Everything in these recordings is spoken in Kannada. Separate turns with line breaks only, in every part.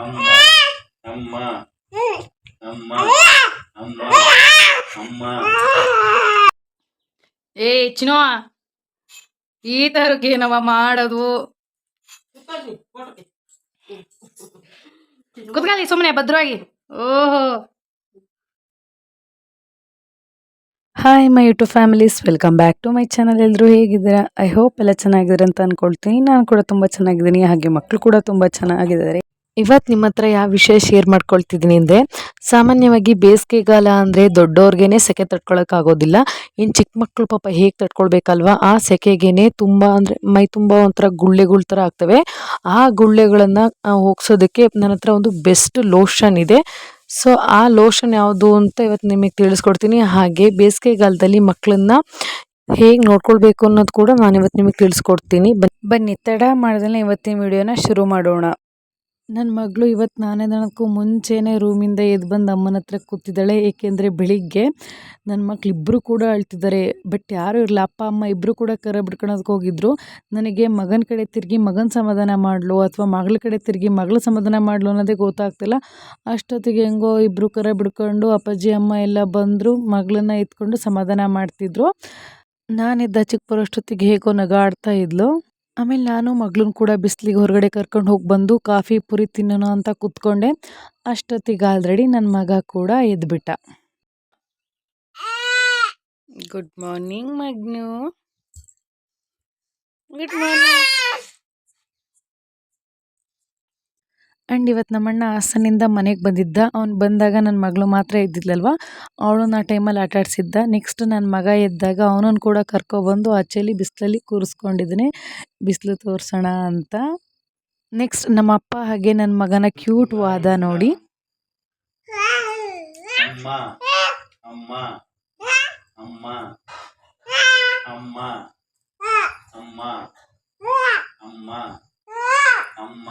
ಅಮ್ಮ ಅಮ್ಮ ಅಮ್ಮ ಅಮ್ಮ ಅಮ್ಮ.
ಏ ಚಿನೋ ಈ ಏನವ ಮಾಡೋದು? ಕುತ್ಕೊಳ್ಳಿ ಸುಮ್ಮನೆ ಭದ್ರವಾಗಿ. ಓಹೋ.
Hi my YouTube families welcome back to my channel ಎಲ್ಲರೂ ಹೇಗಿದ್ದೀರಾ? ಐ ಹೋಪ್ ಎಲ್ಲ ಚೆನ್ನಾಗಿದ್ದಾರೆ ಅಂತ ಅನ್ಕೊಳ್ತೀನಿ. ನಾನು ಕೂಡ ತುಂಬ ಚೆನ್ನಾಗಿದ್ದೀನಿ. ಹಾಗೆ ಮಕ್ಕಳು ಕೂಡ ತುಂಬ ಚೆನ್ನಾಗಿದ್ದಾರೆ. ಇವತ್ತು ನಿಮ್ಮ ಹತ್ರ ಯಾವ ವಿಷಯ ಶೇರ್ ಮಾಡ್ಕೊಳ್ತಿದ್ದೀನಿ ಅಂದರೆ, ಸಾಮಾನ್ಯವಾಗಿ ಬೇಸಿಗೆಗಾಲ ಅಂದರೆ ದೊಡ್ಡವ್ರಿಗೇ ಸೆಕೆ ತಡ್ಕೊಳ್ಳೋಕ್ಕಾಗೋದಿಲ್ಲ ಇನ್ನು ಚಿಕ್ಕ ಮಕ್ಕಳು ಪಾಪ ಹೇಗೆ ತಡ್ಕೊಳ್ಬೇಕಲ್ವಾ ಆ ಸೆಕೆಗೇನೆ ತುಂಬ ಅಂದರೆ ಮೈ ತುಂಬ ಒಂಥರ ಗುಳ್ಳೆಗಳ ಥರ ಆಗ್ತವೆ. ಆ ಗುಳ್ಳೆಗಳನ್ನು ಹೋಗ್ಸೋದಕ್ಕೆ ನನ್ನ ಹತ್ರ ಒಂದು ಬೆಸ್ಟ್ ಲೋಷನ್ ಇದೆ. ಸೊ, ಆ ಲೋಷನ್ ಯಾವುದು ಅಂತ ಇವತ್ತು ನಿಮಗೆ ತಿಳಿಸ್ಕೊಡ್ತೀನಿ. ಹಾಗೆ ಬೇಸಿಗೆಗಾಲದಲ್ಲಿ ಮಕ್ಕಳನ್ನ ಹೇಗೆ ನೋಡ್ಕೊಳ್ಬೇಕು ಅನ್ನೋದು ಕೂಡ ನಾನು ಇವತ್ತು ನಿಮಗೆ ತಿಳಿಸ್ಕೊಡ್ತೀನಿ. ಬನ್ನಿ, ತಡ ಮಾಡಿದ್ರೆ ಇವತ್ತಿನ ವಿಡಿಯೋನ ಶುರು ಮಾಡೋಣ. ನನ್ನ ಮಗಳು ಇವತ್ತು ನಾನೇ ನನಕ್ಕೂ ಮುಂಚೆನೇ ರೂಮಿಂದ ಎದ್ದು ಬಂದು ಅಮ್ಮನ ಹತ್ರ ಕೂತಿದ್ದಾಳೆ. ಏಕೆಂದರೆ ಬೆಳಿಗ್ಗೆ ನನ್ನ ಮಕ್ಳು ಇಬ್ಬರು ಕೂಡ ಅಳ್ತಿದ್ದಾರೆ. ಬಟ್ ಯಾರೂ ಇರಲಿಲ್ಲ ಅಪ್ಪ, ಅಮ್ಮ ಇಬ್ಬರು ಕೂಡ ಕರ ಬಿಡ್ಕೊಳೋದಕ್ಕೆ ಹೋಗಿದ್ರು. ನನಗೆ ಮಗನ ಕಡೆ ತಿರುಗಿ ಮಗನ ಸಮಾಧಾನ ಮಾಡಲು ಅಥವಾ ಮಗಳ ಕಡೆ ತಿರುಗಿ ಮಗಳ ಸಮಾಧಾನ ಮಾಡಲು ಅನ್ನೋದೇ ಗೊತ್ತಾಗ್ತಿಲ್ಲ. ಅಷ್ಟೊತ್ತಿಗೆ ಹೆಂಗೋ ಇಬ್ಬರು ಕರ ಬಿಡ್ಕೊಂಡು ಅಪ್ಪಾಜಿ, ಅಮ್ಮ ಎಲ್ಲ ಬಂದರು. ಮಗಳನ್ನ ಎತ್ಕೊಂಡು ಸಮಾಧಾನ ಮಾಡ್ತಿದ್ರು. ನಾನಿದ್ದ ಚಿಕ್ಕ ಬರೋಷ್ಟೊತ್ತಿಗೆ ಹೇಗೋ ನಗಾಡ್ತಾ ಇದ್ಲು. ಆಮೇಲೆ ನಾನು ಮಗಳನ್ನ ಕೂಡ ಬಿಸಿಲಿಗೆ ಹೊರಗಡೆ ಕರ್ಕೊಂಡು ಹೋಗಿ ಬಂದು ಕಾಫಿ ಪುರಿ ತಿನ್ನೋಣ ಅಂತ ಕೂತ್ಕೊಂಡೆ. ಅಷ್ಟೊತ್ತಿಗೆ ಆಲ್ರೆಡಿ ನನ್ನ ಮಗ ಕೂಡ ಎದ್ಬಿಟ್ಟ. ಗುಡ್ ಮಾರ್ನಿಂಗ್ ಮಗ್ನು. ಗುಡ್ ಮಾರ್ನಿಂಗ್ ಆ್ಯಂಡ್ ಇವತ್ತು ನಮ್ಮಣ್ಣ ಹಾಸನಿಂದ ಮನೆಗೆ ಬಂದಿದ್ದ. ಅವ್ನು ಬಂದಾಗ ನನ್ನ ಮಗಳು ಮಾತ್ರ ಇದ್ದಿದ್ಲಲ್ವ? ಅವಳನ್ನ ಆ ಟೈಮಲ್ಲಿ ಆಟ ಆಡಿಸಿದ್ದ ನೆಕ್ಸ್ಟ್ ನನ್ನ ಮಗ ಎದ್ದಾಗ ಅವನನ್ನು ಕೂಡ ಕರ್ಕೊಬಂದು ಆಚೆಲಿ ಬಿಸಿಲಲ್ಲಿ ಕೂರಿಸ್ಕೊಂಡಿದ್ದೀನಿ ಬಿಸಿಲು ತೋರಿಸೋಣ ಅಂತ. ನೆಕ್ಸ್ಟ್ ನಮ್ಮ ಅಪ್ಪ ಹಾಗೆ ನನ್ನ ಮಗನ ಕ್ಯೂಟ್ ವಾದ ನೋಡಿ.
ಅಮ್ಮ ಅಮ್ಮ ಅಮ್ಮ ಅಮ್ಮ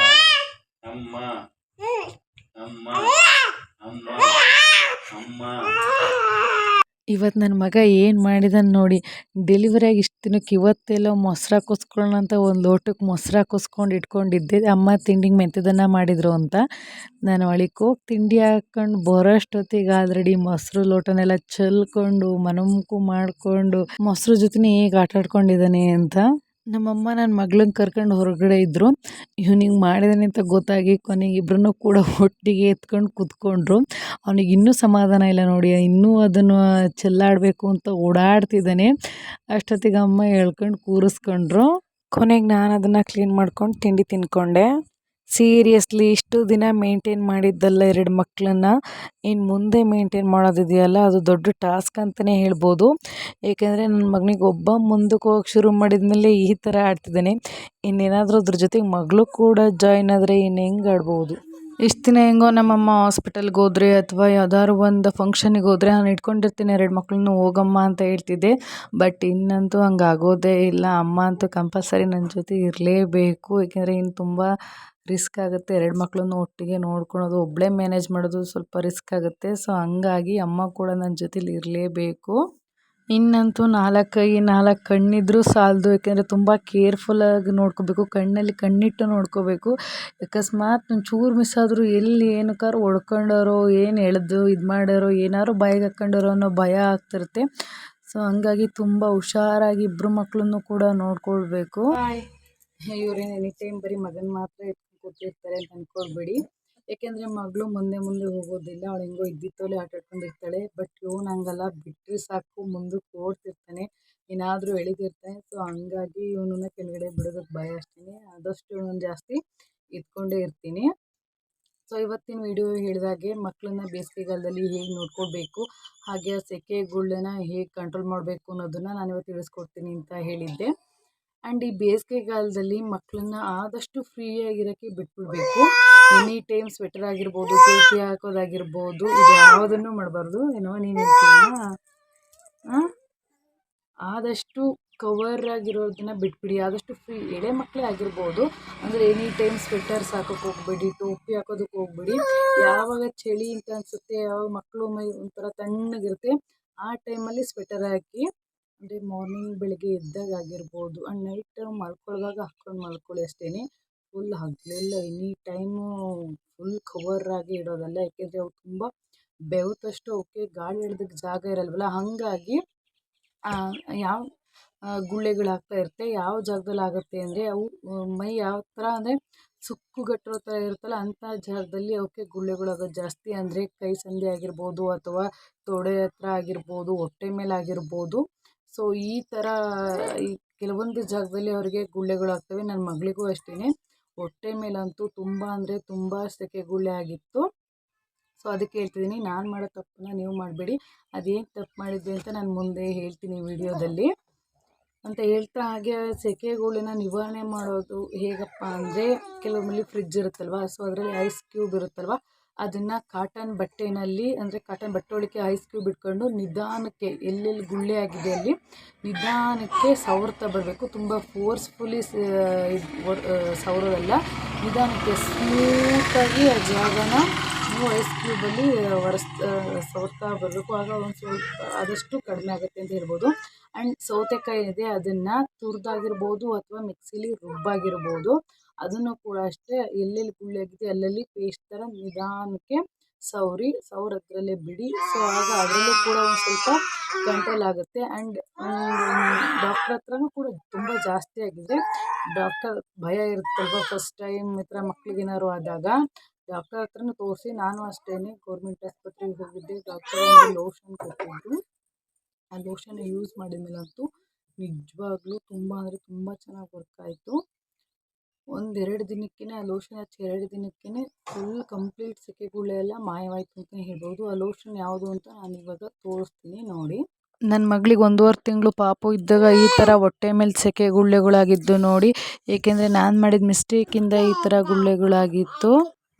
ಇವತ್ತು ನನ್ನ ಮಗ ಏನು ಮಾಡಿದಾನೆ ನೋಡಿ. ಡೆಲಿವರಿಯಾಗಿ ಇಷ್ಟು ದಿನಕ್ಕೆ ಇವತ್ತೆಲ್ಲೋ ಮೊಸರು ಹಾಕಿಸ್ಕೊಳ್ಳೋಣ ಅಂತ ಒಂದು ಲೋಟಕ್ಕೆ ಮೊಸರು ಕುಸ್ಕೊಂಡು ಇಟ್ಕೊಂಡಿದ್ದೆ. ಅಮ್ಮ ತಿಂಡಿಗೆ ಮೆಂತ್ಯದನ್ನ ಮಾಡಿದರು ಅಂತ. ನಾನು ಒಳಗೆ ಹೋಗಿ ತಿಂಡಿ ಹಾಕ್ಕೊಂಡು ಬರೋಷ್ಟೊತ್ತಿಗೆ ಆಲ್ರೆಡಿ ಮೊಸರು ಲೋಟನೆಲ್ಲ ಚೆಲ್ಕೊಂಡು ಮನಮುಕು ಮಾಡಿಕೊಂಡು ಮೊಸರು ಜೊತೆನೇ ಹೇಗೆ ಆಟಾಡ್ಕೊಂಡಿದ್ದಾನೆ ಅಂತ. ನಮ್ಮಮ್ಮ ನನ್ನ ಮಗಳನ್ನ ಕರ್ಕೊಂಡು ಹೊರಗಡೆ ಇದ್ದರು ಇವ್ನಿಗೆ ಮಾಡಿದಾನೆ ಅಂತ ಗೊತ್ತಾಗಿ ಕೊನೆಗೆ ಇಬ್ಬರನ್ನೂ ಕೂಡ ಒಟ್ಟಿಗೆ ಎತ್ಕೊಂಡು ಕೂತ್ಕೊಂಡ್ರು. ಅವನಿಗೆ ಇನ್ನೂ ಸಮಾಧಾನ ಇಲ್ಲ ನೋಡಿ, ಇನ್ನೂ ಅದನ್ನು ಚೆಲ್ಲಾಡಬೇಕು ಅಂತ ಓಡಾಡ್ತಿದ್ದಾನೆ ಅಷ್ಟೊತ್ತಿಗೆ ಅಮ್ಮ ಹೇಳ್ಕೊಂಡು ಕೂರಿಸ್ಕೊಂಡ್ರು. ಕೊನೆಗೆ ನಾನು ಅದನ್ನು ಕ್ಲೀನ್ ಮಾಡ್ಕೊಂಡು ತಿಂಡಿ ತಿನ್ಕೊಂಡೆ. ಸೀರಿಯಸ್ಲಿ ಇಷ್ಟು ದಿನ ಮೇಂಟೈನ್ ಮಾಡಿದ್ದಲ್ಲ ಎರಡು ಮಕ್ಕಳನ್ನ ಇನ್ನು ಮುಂದೆ ಮೇಂಟೈನ್ ಮಾಡೋದಿದೆಯಲ್ಲ, ಅದು ದೊಡ್ಡ ಟಾಸ್ಕ್ ಅಂತಲೇ ಹೇಳ್ಬೋದು. ಏಕೆಂದರೆ ನನ್ನ ಮಗನಿಗೆ ಒಬ್ಬ ಮುಂದಕ್ಕೆ ಹೋಗಕ್ಕೆ ಶುರು ಮಾಡಿದ ಮೇಲೆ ಈ ಥರ ಆಡ್ತಿದ್ದಾನೆ. ಇನ್ನೇನಾದರೂ ಅದ್ರ ಜೊತೆಗೆ ಮಗಳು ಕೂಡ ಜಾಯ್ನ್ ಆದರೆ ಇನ್ನು ಹೆಂಗೆ ಆಡ್ಬೋದು? ಇಷ್ಟು ದಿನ ಹೆಂಗೋ ನಮ್ಮಮ್ಮ ಹಾಸ್ಪಿಟಲ್ಗೆ ಹೋದ್ರೆ ಅಥವಾ ಯಾವ್ದಾದ್ರು ಒಂದು ಫಂಕ್ಷನಿಗೆ ಹೋದರೆ ನಾನು ಇಟ್ಕೊಂಡಿರ್ತೀನಿ ಎರಡು ಮಕ್ಕಳನ್ನು ಹೋಗಮ್ಮ ಅಂತ ಹೇಳ್ತಿದ್ದೆ. ಬಟ್ ಇನ್ನಂತೂ ಹಂಗೆ ಆಗೋದೇ ಇಲ್ಲ. ಅಮ್ಮ ಅಂತೂ ಕಂಪಲ್ಸರಿ ನನ್ನ ಜೊತೆ ಇರಲೇಬೇಕು. ಏಕೆಂದರೆ ಇನ್ನು ತುಂಬ ರಿಸ್ಕ್ ಆಗುತ್ತೆ. ಎರಡು ಮಕ್ಕಳನ್ನು ಒಟ್ಟಿಗೆ ನೋಡ್ಕೊಳೋದು ಒಬ್ಬಳೇ ಮ್ಯಾನೇಜ್ ಮಾಡೋದು ಸ್ವಲ್ಪ ರಿಸ್ಕ್ ಆಗುತ್ತೆ. ಸೊ ಹಂಗಾಗಿ ಅಮ್ಮ ಕೂಡ ನನ್ನ ಜೊತೇಲಿ ಇರಲೇಬೇಕು. ಇನ್ನಂತೂ ನಾಲ್ಕು ನಾಲ್ಕು ಕಣ್ಣಿದ್ರೂ ಸಾಲದು. ಯಾಕೆಂದರೆ ತುಂಬ ಕೇರ್ಫುಲ್ಲಾಗಿ ನೋಡ್ಕೋಬೇಕು. ಕಣ್ಣಲ್ಲಿ ಕಣ್ಣಿಟ್ಟು ನೋಡ್ಕೋಬೇಕು. ಅಕಸ್ಮಾತ್ ಒಂಚೂರು ಮಿಸ್ ಆದರೂ ಎಲ್ಲಿ ಏನಕ್ಕಾದ್ರು ಹೊಡ್ಕೊಂಡಾರೋ, ಏನು ಎಳೆದು ಇದು ಮಾಡ್ಯಾರೋ ಏನಾದ್ರು ಬಾಯಿಗೆ ಹಾಕ್ಕೊಂಡಾರೋ ಅನ್ನೋ ಭಯ ಆಗ್ತಿರುತ್ತೆ. ಸೊ ಹಂಗಾಗಿ ತುಂಬ ಹುಷಾರಾಗಿ ಇಬ್ಬರು ಮಕ್ಕಳನ್ನು ಕೂಡ ನೋಡ್ಕೊಳ್ಬೇಕು. ಇವ್ರೇನು ಎನಿ ಟೈಮ್ ಬರೀ ಮಗನ ಮಾತ್ರ ಕೂತಿರ್ತಾರೆ ಅಂತ ಅಂದ್ಕೊಳ್ಬೇಡಿ ಏಕೆಂದರೆ ಮಗಳು ಮುಂದೆ ಮುಂದೆ ಹೋಗೋದಿಲ್ಲ. ಅವಳು ಹೆಂಗೋ ಇದ್ದಿತ್ತೋಲೆ ಆಟ ಆಡ್ಕೊಂಡಿರ್ತಾಳೆ. ಬಟ್ ಇವ್ನು ಹಂಗಲ್ಲ ಬಿಟ್ಟರೆ ಸಾಕು, ಮುಂದಕ್ಕೆ ಓಡ್ತಿರ್ತಾನೆ. ಏನಾದರೂ ಎಳಿದಿರ್ತಾನೆ. ಸೊ ಹಂಗಾಗಿ ಇವನನ್ನ ಕೆಳಗಡೆ ಬಿಡೋದಕ್ಕೆ ಭಯ ಅಷ್ಟೇ ಆದಷ್ಟು ಇವನನ್ನು ಜಾಸ್ತಿ ಇದ್ಕೊಂಡೇ ಇರ್ತೀನಿ. ಸೊ ಇವತ್ತಿನ ವಿಡಿಯೋ ಹೇಳಿದಾಗೆ ಮಕ್ಕಳನ್ನ ಬೇಸಿಗೆಗಾಲದಲ್ಲಿ ಹೇಗೆ ನೋಡ್ಕೊಳ್ಬೇಕು ಹಾಗೆ ಸೆಕೆಗಳನ್ನ ಹೇಗೆ ಕಂಟ್ರೋಲ್ ಮಾಡಬೇಕು ಅನ್ನೋದನ್ನು ನಾನು ಇವತ್ತು ತಿಳಿಸ್ಕೊಡ್ತೀನಿ ಅಂತ ಹೇಳಿದ್ದೆ. ಆ್ಯಂಡ್ ಈ ಬೇಸಿಗೆಗಾಲದಲ್ಲಿ ಮಕ್ಕಳನ್ನ ಆದಷ್ಟು ಫ್ರೀಯಾಗಿರೋಕ್ಕೆ ಬಿಟ್ಬಿಡಬೇಕು. ಎನಿ ಟೈಮ್ ಸ್ವೆಟರ್ ಆಗಿರ್ಬೋದು, ಟೋಪಿ ಹಾಕೋದಾಗಿರ್ಬೋದು, ಇದು ಯಾವುದನ್ನು ಮಾಡಬಾರ್ದು. ಏನೋ ನೀನು ಆದಷ್ಟು ಕವರ್ ಆಗಿರೋದನ್ನ ಬಿಟ್ಬಿಡಿ. ಆದಷ್ಟು ಫ್ರೀ ಎಳೆ ಮಕ್ಕಳೇ ಆಗಿರ್ಬೋದು. ಅಂದರೆ ಎನಿ ಟೈಮ್ ಸ್ವೆಟರ್ಸ್ ಹಾಕೋಕೆ ಹೋಗ್ಬೇಡಿ, ಟೋಪಿ ಹಾಕೋದಕ್ಕೆ ಹೋಗ್ಬೇಡಿ. ಯಾವಾಗ ಚಳಿ ಅಂತ ಅನಿಸುತ್ತೆ, ಯಾವಾಗ ಮಕ್ಕಳು ಮೈ ಒಂಥರ ತಣ್ಣಗಿರುತ್ತೆ, ಆ ಟೈಮಲ್ಲಿ ಸ್ವೆಟರ್ ಹಾಕಿ ಅಂದರೆ ಮಾರ್ನಿಂಗ್ ಬೆಳಗ್ಗೆ ಎದ್ದಾಗ ಆಗಿರ್ಬೋದು ಆ್ಯಂಡ್ ನೈಟ್ ಮಲ್ಕೊಳ್ಳುವಾಗ ಹಾಕೊಂಡು ಮಲ್ಕೊಳ್ಳಿ ಅಷ್ಟೇ ಫುಲ್ ಹಗಲೆಲ್ಲ ಎನಿ ಟೈಮು ಫುಲ್ ಕವರ್ ಆಗಿ ಇಡೋದಲ್ಲ, ಯಾಕೆಂದರೆ ಅವು ತುಂಬ ಬೆವ್ತಷ್ಟು ಅವಕ್ಕೆ ಗಾಳಿ ಹಿಡ್ದಕ್ಕೆ ಜಾಗ ಇರಲ್ವಲ್ಲ. ಹಾಗಾಗಿ ಯಾವ ಗುಳ್ಳೆಗಳಾಗ್ತಾ ಇರುತ್ತೆ. ಯಾವ ಜಾಗದಲ್ಲಿ ಆಗುತ್ತೆ ಅಂದರೆ ಅವು ಮೈ ಯಾವ ಥರ ಅಂದರೆ ಸುಕ್ಕುಗಟ್ಟಿರೋ ಥರ ಇರುತ್ತಲ್ಲ, ಅಂಥ ಜಾಗದಲ್ಲಿ ಅವಕ್ಕೆ ಗುಳ್ಳೆಗಳಾಗೋದು ಜಾಸ್ತಿ. ಅಂದರೆ ಕೈ ಸಂದಿ ಆಗಿರ್ಬೋದು ಅಥವಾ ತೊಡೆ ಹತ್ರ ಆಗಿರ್ಬೋದು, ಹೊಟ್ಟೆ ಮೇಲೆ ಆಗಿರ್ಬೋದು. ಸೊ, ಈ ಥರ ಈ ಕೆಲವೊಂದು ಜಾಗದಲ್ಲಿ ಅವರಿಗೆ ಗುಳ್ಳೆಗಳಾಗ್ತವೆ ನನ್ನ ಮಗಳಿಗೂ ಅಷ್ಟೇ ಹೊಟ್ಟೆ ಮೇಲಂತೂ ತುಂಬ ಅಂದರೆ ತುಂಬ ಸೆಕೆ ಗುಳ್ಳೆ ಆಗಿತ್ತು. ಸೊ, ಅದಕ್ಕೆ ಹೇಳ್ತಿದ್ದೀನಿ ನಾನು ಮಾಡೋ ತಪ್ಪನ್ನ ನೀವು ಮಾಡಬೇಡಿ. ಅದೇನು ತಪ್ಪು ಮಾಡಿದ್ವಿ ಅಂತ ನಾನು ಮುಂದೆ ಹೇಳ್ತೀನಿ ವಿಡಿಯೋದಲ್ಲಿ. ಅಂತ ಹೇಳ್ತಾ ಹಾಗೆ ಸೆಕೆಗುಳಿನ ನಿವಾರಣೆ ಮಾಡೋದು ಹೇಗಪ್ಪ ಅಂದರೆ ಕೆಲವೊಮ್ಮೆ ಫ್ರಿಜ್ ಇರುತ್ತಲ್ವ? ಸೊ, ಅದರಲ್ಲಿ ಐಸ್ ಕ್ಯೂಬ್ ಇರುತ್ತಲ್ವ? ಅದನ್ನು ಕಾಟನ್ ಬಟ್ಟೆಯಲ್ಲಿ ಅಂದರೆ ಕಾಟನ್ ಬಟ್ಟೆ ಒಳಗೆ ಐಸ್ ಕ್ಯೂಬ್ ಇಟ್ಕೊಂಡು ನಿಧಾನಕ್ಕೆ ಎಲ್ಲೆಲ್ಲಿ ಗುಳ್ಳೆ ಆಗಿದೆ ಅಲ್ಲಿ, ನಿಧಾನಕ್ಕೆ ಸವರ್ತಾ ಬರಬೇಕು. ತುಂಬ ಫೋರ್ಸ್ಫುಲಿ ಸವರೋದಲ್ಲ. ನಿಧಾನಕ್ಕೆ ಸ್ಮೂತಾಗಿ ಆ ಜಾಗನ ನೀವು ಐಸ್ ಕ್ಯೂಬಲ್ಲಿ ಒರೆಸ್ ಸವರ್ತಾ ಬರಬೇಕು. ಆಗ ಒಂದು ಸ್ವಲ್ಪ ಆದಷ್ಟು ಕಡಿಮೆ ಆಗುತ್ತೆ ಅಂತ ಹೇಳ್ಬೋದು. ಆ್ಯಂಡ್ ಸೌತೆಕಾಯಿ ಇದೆ, ಅದನ್ನು ತುರಿದಾಗಿರ್ಬೋದು ಅಥವಾ ಮಿಕ್ಸಿಲಿ ರುಬ್ಬಾಗಿರ್ಬೋದು. ಅದನ್ನು ಕೂಡ ಅಷ್ಟೇ ಎಲ್ಲೆಲ್ಲಿ ಗುಳ್ಳೆ ಅಲ್ಲಲ್ಲಿ ಪೇಸ್ಟ್ ಥರ ನಿಧಾನಕ್ಕೆ ಸೌರಿ ಸೌರ ಅದರಲ್ಲೇ ಬಿಡಿ. ಸೊ ಆಗ ಅದರಲ್ಲೂ ಕೂಡ ಒಂದು ಸ್ವಲ್ಪ ಕಂಟ್ರೋಲ್ ಆಗುತ್ತೆ. ಆ್ಯಂಡ್ ಡಾಕ್ಟ್ರ್ ಹತ್ರನೂ ಕೂಡ ತುಂಬ ಜಾಸ್ತಿ ಆಗಿದೆ ಡಾಕ್ಟರ್ ಭಯ ಇರುತ್ತಲ್ವ? ಫಸ್ಟ್ ಟೈಮ್ ಈ ಥರ ಮಕ್ಳಿಗೇನಾದ್ರು ಆದಾಗ ಡಾಕ್ಟರ್ ಹತ್ರನೂ ತೋರಿಸಿ, ನಾನು ಅಷ್ಟೇ ಗೌರ್ಮೆಂಟ್ ಆಸ್ಪತ್ರೆಗೆ ಹೋಗಿದ್ದೆ. ಡಾಕ್ಟರ್ ಒಂದು ಲೋಷನ್ ಕೊಟ್ಟಿದ್ದು ಆ ಲೋಷನ್ ಯೂಸ್ ಮಾಡಿದ ಮೇಲಂತೂ ನಿಜವಾಗ್ಲೂ ತುಂಬ ಅಂದರೆ ತುಂಬ ಚೆನ್ನಾಗಿ ವರ್ಕ್ ಆಯಿತು. ಒಂದೆರಡು ದಿನಕ್ಕೇ ಆ ಲೋಷನ್ ಹಚ್ಚಿ ಎರಡು ದಿನಕ್ಕೇ ಫುಲ್ ಕಂಪ್ಲೀಟ್ ಸೆಕೆಗಳೆಲ್ಲ ಮಾಯವಾಯಿತು ಅಂತಲೇ ಹೇಳ್ಬೋದು. ಆ ಲೋಷನ್ ಯಾವುದು ಅಂತ ನಾನು ಇವಾಗ ತೋರಿಸ್ತೀನಿ ನೋಡಿ. ನನ್ನ ಮಗಳಿಗೆ ಒಂದೂವರೆ ತಿಂಗಳು ಪಾಪು ಇದ್ದಾಗ ಈ ಥರ ಹೊಟ್ಟೆ ಮೇಲೆ ಸೆಕೆ ಗುಳ್ಳೆಗಳಾಗಿದ್ದು ನೋಡಿ. ಏಕೆಂದರೆ ನಾನು ಮಾಡಿದ ಮಿಸ್ಟೇಕಿಂದ ಈ ಥರ ಗುಳ್ಳೆಗಳಾಗಿತ್ತು.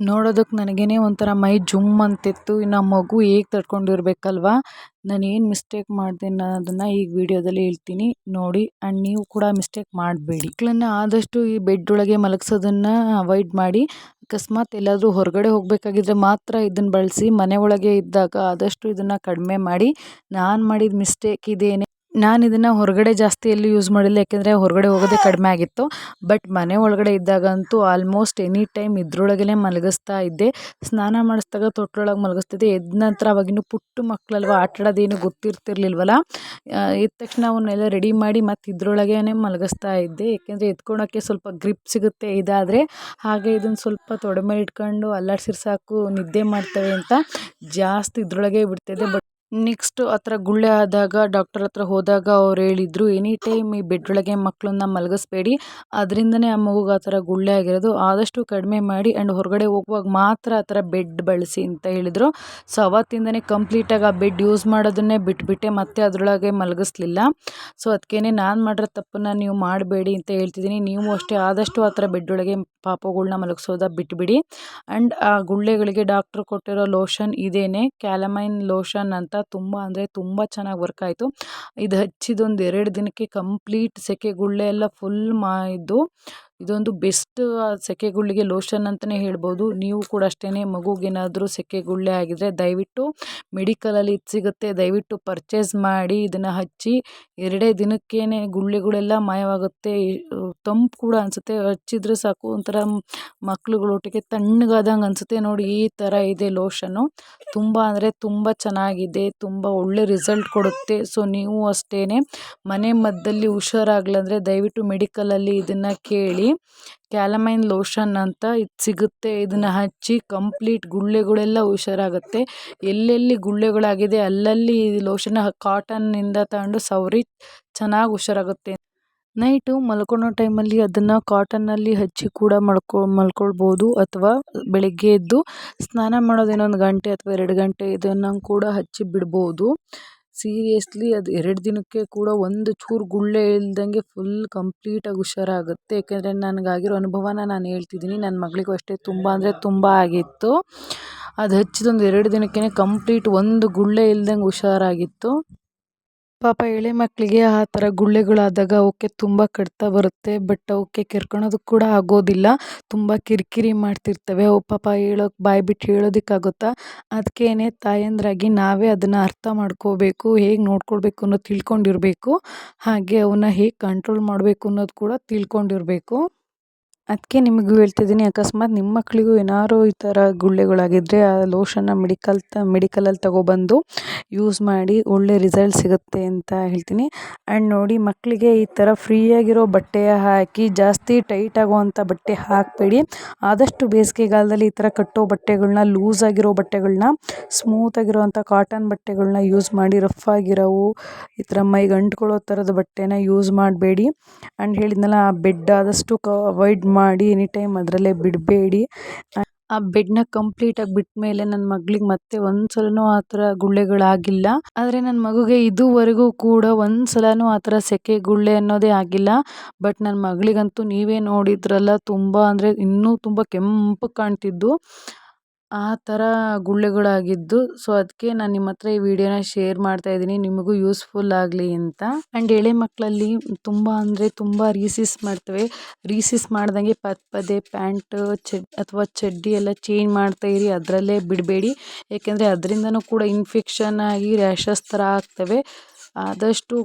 ನೋಡೋದಕ್ಕೆ ನನಗೇನೆ ಒಂಥರ ಮೈ ಜುಮ್ ಅಂತಿತ್ತು. ಇನ್ನು ಮಗು ಹೇಗೆ ತಡ್ಕೊಂಡಿರಬೇಕಲ್ವಾ? ನಾನು ಏನು ಮಿಸ್ಟೇಕ್ ಮಾಡಿದೆ ಅನ್ನೋದನ್ನು ಈಗ ವಿಡಿಯೋದಲ್ಲಿ ಹೇಳ್ತೀನಿ. ನೋಡಿ ಆ್ಯಂಡ್ ನೀವು ಕೂಡ ಮಿಸ್ಟೇಕ್ ಮಾಡಬೇಡಿ. ಮಕ್ಕಳನ್ನ ಆದಷ್ಟು ಈ ಬೆಡ್ ಒಳಗೆ ಮಲಗಿಸೋದನ್ನು ಅವಾಯ್ಡ್ ಮಾಡಿ. ಅಕಸ್ಮಾತ್ ಎಲ್ಲಾದರೂ ಹೊರಗಡೆ ಹೋಗಬೇಕಾಗಿದ್ರೆ ಮಾತ್ರ ಇದನ್ನು ಬಳಸಿ. ಮನೆ ಒಳಗೆ ಇದ್ದಾಗ ಆದಷ್ಟು ಇದನ್ನು ಕಡಿಮೆ ಮಾಡಿ. ನಾನು ಮಾಡಿದ ಮಿಸ್ಟೇಕ್ ಇದೇನೆ. ನಾನು ಇದನ್ನು ಹೊರಗಡೆ ಜಾಸ್ತಿ ಎಲ್ಲೂ ಯೂಸ್ ಮಾಡಿಲ್ಲ ಯಾಕೆಂದರೆ ಹೊರಗಡೆ ಹೋಗೋದೇ ಕಡಿಮೆ ಆಗಿತ್ತು. ಬಟ್ ಮನೆ ಒಳಗಡೆ ಇದ್ದಾಗಂತೂ ಆಲ್ಮೋಸ್ಟ್ ಎನಿ ಟೈಮ್ ಇದ್ರೊಳಗೇ ಮಲಗಿಸ್ತಾ ಇದ್ದೆ. ಸ್ನಾನ ಮಾಡಿಸ್ದಾಗ ತೊಟ್ಲೊಳಗೆ ಮಲಗಿಸ್ತಿದ್ದೆ. ಎದ್ದ ನಂತರ ಅವಾಗಿನ್ನೂ ಪುಟ್ಟ ಮಕ್ಕಳಲ್ವ ಆಟ ಆಡೋದೇನು ಗೊತ್ತಿರ್ತಿರ್ಲಿಲ್ವಲ್ಲ ಎದ್ದ ತಕ್ಷಣ ಅವನ್ನೆಲ್ಲ ರೆಡಿ ಮಾಡಿ ಮತ್ತು ಇದ್ರೊಳಗೇ ಮಲಗಿಸ್ತಾ ಇದ್ದೆ. ಏಕೆಂದರೆ ಎತ್ಕೊಳೋಕ್ಕೆ ಸ್ವಲ್ಪ ಗ್ರಿಪ್ ಸಿಗುತ್ತೆ ಇದಾದರೆ. ಹಾಗೆ ಇದನ್ನು ಸ್ವಲ್ಪ ತೊಡೆ ಮೇಲೆ ಇಟ್ಕೊಂಡು ಅಲ್ಲಾಡ್ಸಿದ್ರೆ ಸಾಕು ನಿದ್ದೆ ಮಾಡ್ತವೆ ಅಂತ ಜಾಸ್ತಿ ಇದ್ರೊಳಗೆ ಬಿಡ್ತಿದ್ದೆ. ಬಟ್ ನೆಕ್ಸ್ಟು ಆ ಗುಳ್ಳೆ ಆದಾಗ ಡಾಕ್ಟರ್ ಹತ್ರ ಹೋದಾಗ ಅವ್ರು ಹೇಳಿದ್ರು ಎನಿ ಟೈಮ್ ಈ ಬೆಡ್ ಒಳಗೆ ಮಕ್ಕಳನ್ನ ಮಲಗಿಸ್ಬೇಡಿ. ಅದರಿಂದನೇ ಆ ಮಗುಗೆ ಆ ಥರ ಗುಳ್ಳೆ ಆಗಿರೋದು. ಆದಷ್ಟು ಕಡಿಮೆ ಮಾಡಿ ಆ್ಯಂಡ್ ಹೊರಗಡೆ ಹೋಗುವಾಗ ಮಾತ್ರ ಆ ಥರ ಬೆಡ್ ಬಳಸಿ ಅಂತ ಹೇಳಿದರು. ಸೊ ಅವತ್ತಿಂದನೇ ಕಂಪ್ಲೀಟಾಗಿ ಆ ಬೆಡ್ ಯೂಸ್ ಮಾಡೋದನ್ನೇ ಬಿಟ್ಬಿಟ್ಟೆ, ಮತ್ತೆ ಅದರೊಳಗೆ ಮಲಗಿಸ್ಲಿಲ್ಲ. ಸೊ ಅದಕ್ಕೇ ನಾನು ಮಾಡಿರೋ ತಪ್ಪನ್ನು ನೀವು ಮಾಡಬೇಡಿ ಅಂತ ಹೇಳ್ತಿದ್ದೀನಿ. ನೀವು ಅಷ್ಟೇ ಆದಷ್ಟು ಆ ಥರ ಬೆಡ್ ಒಳಗೆ ಪಾಪಗಳನ್ನ ಮಲಗಿಸೋದ ಬಿಟ್ಬಿಡಿ. ಆ್ಯಂಡ್ ಆ ಗುಳ್ಳೆಗಳಿಗೆ ಡಾಕ್ಟ್ರು ಕೊಟ್ಟಿರೋ ಲೋಷನ್ ಇದೇನೆ ಕ್ಯಾಲಮೈನ್ ಲೋಷನ್ ಅಂತ ತುಂಬ ಅಂದರೆ ತುಂಬ ಚೆನ್ನಾಗಿ ವರ್ಕ್ ಆಯಿತು. ಇದು ಹಚ್ಚಿದೊಂದು ಎರಡು ದಿನಕ್ಕೆ ಕಂಪ್ಲೀಟ್ ಸೆಕೆ ಗುಳ್ಳೆ ಎಲ್ಲ ಫುಲ್ ಮಾಯಿದ್ದು ಇದೊಂದು ಬೆಸ್ಟ್ ಸೆಕೆ ಗುಳ್ಳೆಗೆ ಲೋಷನ್ ಅಂತಲೇ ಹೇಳ್ಬೋದು. ನೀವು ಕೂಡ ಅಷ್ಟೇ ಮಗುಗೇನಾದರೂ ಸೆಕೆ ಗುಳ್ಳೆ ಆಗಿದ್ರೆ ದಯವಿಟ್ಟು ಮೆಡಿಕಲಲ್ಲಿ ಇದು ಸಿಗುತ್ತೆ. ದಯವಿಟ್ಟು ಪರ್ಚೇಸ್ ಮಾಡಿ ಇದನ್ನು ಹಚ್ಚಿ, ಎರಡೇ ದಿನಕ್ಕೇ ಗುಳ್ಳೆಗಳೆಲ್ಲ ಮಾಯವಾಗುತ್ತೆ. ತಂಪು ಕೂಡ ಅನಿಸುತ್ತೆ. ಹಚ್ಚಿದ್ರೆ ಸಾಕು, ಒಂಥರ ಮಕ್ಳುಗಳೊಟ್ಟಿಗೆ ತಣ್ಣಗಾದಂಗೆ ಅನಿಸುತ್ತೆ. ನೋಡಿ ಈ ಥರ ಇದೆ ಲೋಷನು ತುಂಬ ಅಂದರೆ ತುಂಬ ಚೆನ್ನಾಗಿದೆ, ತುಂಬ ಒಳ್ಳೆ ರಿಸಲ್ಟ್ ಕೊಡುತ್ತೆ. ಸೊ, ನೀವು ಅಷ್ಟೇ ಮನೆ ಮದ್ದಲ್ಲಿ ಹುಷಾರಾಗ್ಲಂದರೆ ದಯವಿಟ್ಟು ಮೆಡಿಕಲಲ್ಲಿ ಇದನ್ನು ಕೇಳಿ ಕ್ಯಾಲಮೈನ್ ಲೋಷನ್ ಅಂತ ಇದು ಸಿಗುತ್ತೆ. ಇದನ್ನು ಹಚ್ಚಿ ಕಂಪ್ಲೀಟ್ ಗುಳ್ಳೆಗಳೆಲ್ಲ ಹುಷಾರಾಗುತ್ತೆ. ಎಲ್ಲೆಲ್ಲಿ ಗುಳ್ಳೆಗಳಾಗಿದೆ ಅಲ್ಲಲ್ಲಿ ಲೋಷನ್ ಕಾಟನ್ನಿಂದ ತಗೊಂಡು ಸವರಿ ಚೆನ್ನಾಗಿ ಹುಷಾರಾಗುತ್ತೆ. ನೈಟು ಮಲ್ಕೊಳ್ಳೋ ಟೈಮಲ್ಲಿ ಅದನ್ನು ಕಾಟನ್ನಲ್ಲಿ ಹಚ್ಚಿ ಕೂಡ ಮಲ್ಕೊ, ಮಲ್ಕೊಳ್ಬೋದು ಅಥವಾ ಬೆಳಗ್ಗೆ ಎದ್ದು ಸ್ನಾನ ಮಾಡೋದು ಒಂದು ಗಂಟೆ ಅಥವಾ ಎರಡು ಗಂಟೆ ಇದನ್ನು ಕೂಡ ಹಚ್ಚಿ ಬಿಡ್ಬೋದು. ಸೀರಿಯಸ್ಲಿ ಅದು ಎರಡು ದಿನಕ್ಕೆ ಕೂಡ ಒಂದು ಚೂರು ಗುಳ್ಳೆ ಇಲ್ದಂಗೆ ಫುಲ್ ಕಂಪ್ಲೀಟಾಗಿ ಹುಷಾರಾಗುತ್ತೆ. ಏಕೆಂದರೆ ನನಗಾಗಿರೋ ಅನುಭವನ ನಾನು ಹೇಳ್ತಿದ್ದೀನಿ. ನನ್ನ ಮಗಳಿಗೂ ಅಷ್ಟೇ ತುಂಬ ಅಂದರೆ ತುಂಬ ಆಗಿತ್ತು. ಅದು ಹಚ್ಚಿದೊಂದು ಎರಡು ದಿನಕ್ಕೇ ಕಂಪ್ಲೀಟ್ ಒಂದು ಗುಳ್ಳೆ ಇಲ್ದಂಗೆ ಹುಷಾರಾಗಿತ್ತು. ಪಾಪ ಎಳೆ ಮಕ್ಕಳಿಗೆ ಆ ಥರ ಗುಳ್ಳೆಗಳಾದಾಗ ಅವಕ್ಕೆ ತುಂಬ ಕಡಿತ ಬರುತ್ತೆ. ಬಟ್ ಅವಕ್ಕೆ ಕೆರ್ಕೊಳೋದಕ್ಕೆ ಕೂಡ ಆಗೋದಿಲ್ಲ. ತುಂಬ ಕಿರಿಕಿರಿ ಮಾಡ್ತಿರ್ತವೆ. ಅವು ಪಾಪ ಹೇಳೋಕೆ ಬಾಯಿ ಬಿಟ್ಟು ಹೇಳೋದಕ್ಕಾಗುತ್ತಾ? ಅದಕ್ಕೇನೆ ತಾಯಂದಿರಾಗಿ ನಾವೇ ಅದನ್ನು ಅರ್ಥ ಮಾಡ್ಕೋಬೇಕು, ಹೇಗೆ ನೋಡ್ಕೊಳ್ಬೇಕು ಅನ್ನೋದು ತಿಳ್ಕೊಂಡಿರಬೇಕು. ಹಾಗೆ ಅವನ್ನ ಹೇಗೆ ಕಂಟ್ರೋಲ್ ಮಾಡಬೇಕು ಅನ್ನೋದು ಕೂಡ ತಿಳ್ಕೊಂಡಿರಬೇಕು. ಅದಕ್ಕೆ ನಿಮಗೂ ಹೇಳ್ತಿದ್ದೀನಿ, ಅಕಸ್ಮಾತ್ ನಿಮ್ಮ ಮಕ್ಕಳಿಗೂ ಏನಾದ್ರು ಈ ಥರ ಗುಳ್ಳೆಗಳಾಗಿದ್ದರೆ ಆ ಲೋಷನ್ನ ಮೆಡಿಕಲ್ ತ ಮೆಡಿಕಲಲ್ಲಿ ತಗೊಬಂದು ಯೂಸ್ ಮಾಡಿ ಒಳ್ಳೆ ರಿಸಲ್ಟ್ ಸಿಗುತ್ತೆ ಅಂತ ಹೇಳ್ತೀನಿ. ಆ್ಯಂಡ್ ನೋಡಿ ಮಕ್ಕಳಿಗೆ ಈ ಥರ ಫ್ರೀಯಾಗಿರೋ ಬಟ್ಟೆ ಹಾಕಿ, ಜಾಸ್ತಿ ಟೈಟ್ ಆಗುವಂಥ ಬಟ್ಟೆ ಹಾಕಬೇಡಿ. ಆದಷ್ಟು ಬೇಸಿಗೆಗಾಲದಲ್ಲಿ ಈ ಥರ ಕಟ್ಟೋ ಬಟ್ಟೆಗಳನ್ನ ಲೂಸ್ ಆಗಿರೋ ಬಟ್ಟೆಗಳನ್ನ ಸ್ಮೂತ್ ಆಗಿರೋವಂಥ ಕಾಟನ್ ಬಟ್ಟೆಗಳನ್ನ ಯೂಸ್ ಮಾಡಿ ರಫ್ ಆಗಿರೋವು ಈ ಥರ ಮೈಗೆ ಅಂಟ್ಕೊಳ್ಳೋ ಥರದ ಬಟ್ಟೆನ ಯೂಸ್ ಮಾಡಬೇಡಿ. ಆ್ಯಂಡ್ ಹೇಳಿದ್ನಲ್ಲ, ಆ ಬೆಡ್ ಆದಷ್ಟು ಕ ಅವಾಯ್ಡ್ ಮಾಡಿ ಎನಿ ಟೈಮ್ ಅದರಲ್ಲೇ ಬಿಡಬೇಡಿ. ಆ ಬೆಡ್ನ ಕಂಪ್ಲೀಟಾಗಿ ಬಿಟ್ಟ ಮೇಲೆ ನನ್ನ ಮಗಳಿಗೆ ಮತ್ತೆ ಒಂದು ಸಲನೂ ಆ ಥರ ಗುಳ್ಳೆಗಳಾಗಿಲ್ಲ. ಆದರೆ ನನ್ನ ಮಗುಗೆ ಇದುವರೆಗೂ ಕೂಡ ಒಂದು ಸಲನೂ ಆ ಥರ ಸೆಕೆ ಗುಳ್ಳೆ ಅನ್ನೋದೇ ಆಗಿಲ್ಲ. ಬಟ್ ನನ್ನ ಮಗಳಿಗಂತೂ ನೀವೇ ನೋಡಿದ್ರಲ್ಲ, ತುಂಬ ಅಂದರೆ ಇನ್ನೂ ತುಂಬ ಕೆಂಪಗೆ ಕಾಣ್ತಿದ್ದು. ಆ ಥರ ಗುಳ್ಳೆಗಳಾಗಿದ್ದು ಸೊ ಅದಕ್ಕೆ ನಾನು ನಿಮ್ಮ ಹತ್ರ ಈ ವಿಡಿಯೋನ ಶೇರ್ ಮಾಡ್ತಾ ಇದ್ದೀನಿ. ನಿಮಗೂ ಯೂಸ್ಫುಲ್ ಆಗಲಿ ಅಂತ. ಆ್ಯಂಡ್ ಎಳೆ ಮಕ್ಕಳಲ್ಲಿ ತುಂಬ ಅಂದರೆ ತುಂಬ ರೀಸಿಸ್ ಮಾಡ್ತವೆ. ರೀಸಿಸ್ ಮಾಡ್ದಂಗೆ ಪದೇ ಪದೇ ಪ್ಯಾಂಟ್ ಚಡ್ ಅಥವಾ ಚಡ್ಡಿ ಎಲ್ಲ ಚೇಂಜ್ ಮಾಡ್ತಾ ಇರಿ, ಅದರಲ್ಲೇ ಬಿಡಬೇಡಿ. ಏಕೆಂದರೆ ಅದರಿಂದನೂ ಕೂಡ ಇನ್ಫೆಕ್ಷನ್ ಆಗಿ ರ್ಯಾಷಸ್ ಥರ ಆಗ್ತವೆ. ಆದಷ್ಟು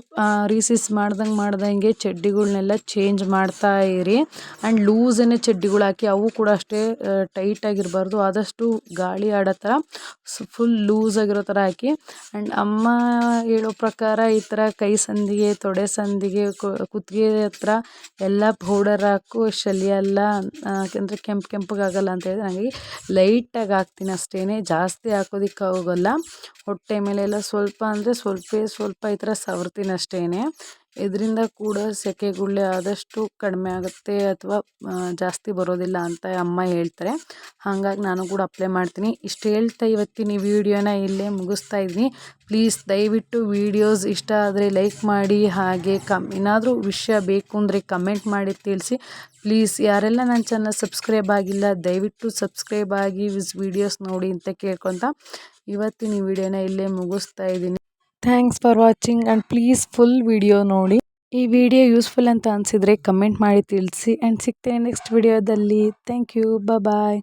ರೀಸಿಸ್ ಮಾಡ್ದಂಗೆ ಮಾಡ್ದಂಗೆ ಚಡ್ಡಿಗಳನ್ನೆಲ್ಲ ಚೇಂಜ್ ಮಾಡ್ತಾ ಇರಿ. ಆ್ಯಂಡ್ ಲೂಸನ್ನೇ ಚಡ್ಡಿಗಳು ಹಾಕಿ ಅವು ಕೂಡ ಅಷ್ಟೇ ಟೈಟಾಗಿರಬಾರ್ದು ಆದಷ್ಟು ಗಾಳಿ ಆಡೋ ಥರ ಫುಲ್ ಆಗಿರೋ ಥರ ಹಾಕಿ. ಆ್ಯಂಡ್ ಅಮ್ಮ ಹೇಳೋ ಪ್ರಕಾರ ಈ ಥರ ಕೈ ಸಂದಿಗೆ, ತೊಡೆ ಸಂದಿಗೆ ಕುತ್ತಿಗೆ ಹತ್ರ ಎಲ್ಲ ಪೌಡರ್ ಹಾಕು ಎಲ್ಲ ಯಾಕೆಂದರೆ ಕೆಂಪು ಕೆಂಪಗಾಗಲ್ಲ ಅಂತ ಹೇಳಿದ್ರೆ ಹಾಗಾಗಿ ಲೈಟಾಗಿ ಹಾಕ್ತೀನಿ ಅಷ್ಟೇ ಜಾಸ್ತಿ ಹಾಕೋದಿಕ್ಕೆ ಹೋಗೋಲ್ಲ ಹೊಟ್ಟೆ ಮೇಲೆ ಎಲ್ಲ ಸ್ವಲ್ಪ ಅಂದರೆ ಸ್ವಲ್ಪ ಸ್ವಲ್ಪ ಥರ ಸವರ್ತೀನಿ ಅಷ್ಟೇ ಇದರಿಂದ ಕೂಡ ಸೆಕೆ ಗುಳ್ಳೆ ಆದಷ್ಟು ಕಡಿಮೆ ಆಗುತ್ತೆ ಅಥವಾ ಜಾಸ್ತಿ ಬರೋದಿಲ್ಲ ಅಂತ ಅಮ್ಮ ಹೇಳ್ತಾರೆ. ಹಾಗಾಗಿ ನಾನು ಕೂಡ ಅಪ್ಲೈ ಮಾಡ್ತೀನಿ. ಇಷ್ಟು ಹೇಳ್ತಾ ಇವತ್ತಿನ ಈ ವಿಡಿಯೋನ ಇಲ್ಲೇ ಮುಗಿಸ್ತಾ ಇದ್ದೀನಿ. ಪ್ಲೀಸ್ ದಯವಿಟ್ಟು ವೀಡಿಯೋಸ್ ಇಷ್ಟ ಆದರೆ ಲೈಕ್ ಮಾಡಿ, ಹಾಗೆ ಕಮ್, ಏನಾದರೂ ವಿಷಯ ಬೇಕು ಅಂದರೆ ಕಮೆಂಟ್ ಮಾಡಿ ತಿಳಿಸಿ. ಪ್ಲೀಸ್ ಯಾರೆಲ್ಲ ನನ್ನ ಚಾನಲ್ ಸಬ್ಸ್ಕ್ರೈಬ್ ಆಗಿಲ್ಲ, ದಯವಿಟ್ಟು ಸಬ್ಸ್ಕ್ರೈಬ್ ಆಗಿ ವೀಡಿಯೋಸ್ ನೋಡಿ ಅಂತ ಕೇಳ್ಕೊತ ಇವತ್ತಿನ ಈ ವಿಡಿಯೋನ ಇಲ್ಲೇ ಮುಗಿಸ್ತಾ ಇದ್ದೀನಿ. Thanks for watching and please full video ನೋಡಿ. ಈ ವಿಡಿಯೋ ಯೂಸ್ಫುಲ್ ಅಂತ ಅನಿಸಿದರೆ ಕಮೆಂಟ್ ಮಾಡಿ ತಿಳಿಸಿ ಆ್ಯಂಡ್ ಸಿಗ್ತೇನೆ ನೆಕ್ಸ್ಟ್ ವಿಡಿಯೋದಲ್ಲಿ ಥ್ಯಾಂಕ್ ಯು ಬಾಯ್